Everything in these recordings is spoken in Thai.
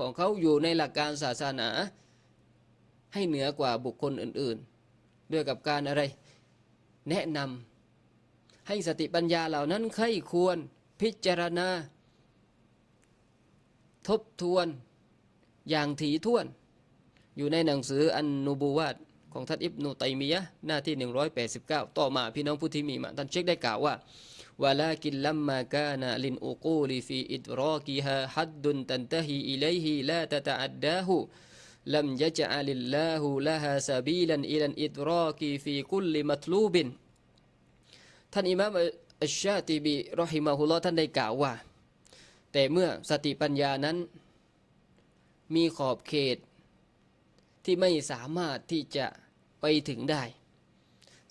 ของเขาอยู่ในหลักการศาสนา ให้เหนือกว่าบุคคลอื่นๆ ด้วยกับการอะไร แนะนำให้สติปัญญาเหล่านั้นใครควรพิจารณา ทบทวนอย่างถี่ถ้วน อยู่ในหนังสืออันนูบูวาตของท่านอิบนุตัยมียะห์หน้าที่ 189 ต่อมาพี่น้องผู้ที่มีมาท่านเช็คได้กล่าวว่า ولكن لما كان للعقول في إدراكها حد تنتهي إليه لا تتعداه لم يجعل الله لها سبيلا إلى الإدراك في كل مطلوب ท่านอิมามอัชชาติบีรอฮิมาฮุลลอฮ์ท่านได้กล่าวว่า แต่เมื่อสติปัญญานั้น มีขอบเขต ที่ไม่สามารถที่จะไปถึงได้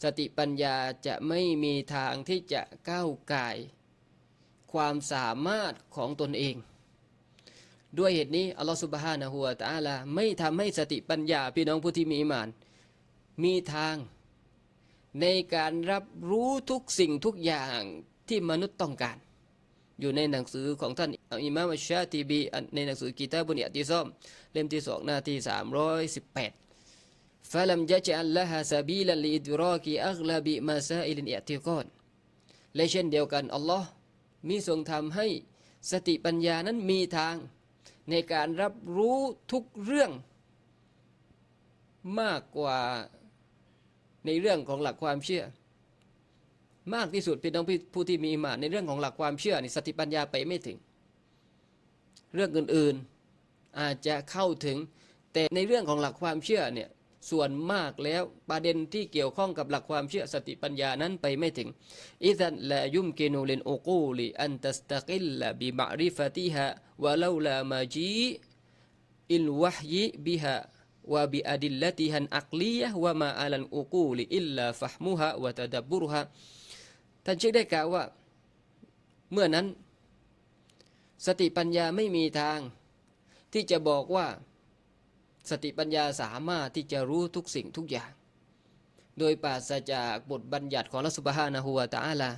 สติปัญญาจะไม่มีทางที่จะก้าวไก่ความสามารถของตนเอง ด้วยเหตุนี้อัลลอฮฺสุบฮานะฮูวะตะอาลาไม่ทำให้สติปัญญาพี่น้องผู้ที่มีอิมาน มีทาง ในการรับรู้ทุกสิ่งทุกอย่างที่มนุษย์ต้องการ อยู่ในหนังสือของท่านอิมามอัชชาติบีในหนังสือกีตาบุญยติซอม เล่มที่สองหน้าที่318 فلم يجعل لها سبيلا لإدراك أغلب مسائل الاعتقاد และเช่นเดียวกันอัลลอฮ์มีทรงทำให้สติปัญญานั้นมีทาง ในการรับรู้ทุกเรื่อง มากกว่าในเรื่องของหลักความเชื่อ มากที่สุดเป็นน้องผู้ที่มีอิหมานในเรื่องของหลักความเชื่อนี่สติปัญญาไปไม่ถึง เรื่องอื่นๆอาจจะเข้าถึง แต่ในเรื่องของหลักความเชื่อเนี่ย ส่วนมากแล้วประเด็นที่เกี่ยวข้องกับหลักความเชื่อสติปัญญานั้นไปไม่ถึงอิซันละยุมกินูลินอุกูลิอันตัสตะกิลละบิมะริฟติฮะวะลาลามาจีอิลวะฮยิบิฮะวะบิอดิลลติฮันอักลียะวะมาอาลันอุกูลิอิลลาฟะฮมุฮะวะตะดับบุรฮะท่านเชคได้กล่าวว่า เมื่อนั้น สติปัญญาไม่มีทาง ที่จะบอกว่า สติปัญญาสามารถที่จะรู้ทุกสิ่งทุกอย่าง โดยปราศจากบทบัญญัติของรัสุบฮานะฮูวาตาอาลา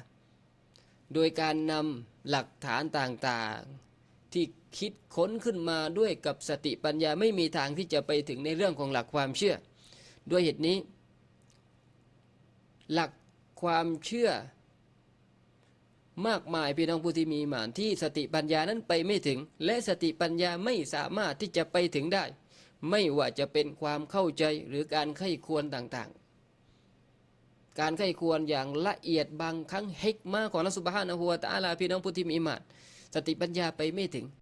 โดยการนำหลักฐานต่างๆ ที่คิดค้นขึ้นมาด้วยกับสติปัญญาไม่มีทางที่จะไปถึงในเรื่องของหลักความเชื่อ ด้วยเหตุนี้ หลักความเชื่อ มากมายพี่น้องผู้ที่มีหมานที่สติปัญญานั้นไปไม่ถึง และสติปัญญาไม่สามารถที่จะไปถึงได้ ไม่ว่าจะเป็นความเข้าใจหรือการไข้ควรต่างๆ การไข้ควรอย่างละเอียดบางครั้งเฮกมากของนัสุบฮานะฮัวตะอาลาพี่น้องผู้ที่มีอิมานสติปัญญาไปไม่ถึง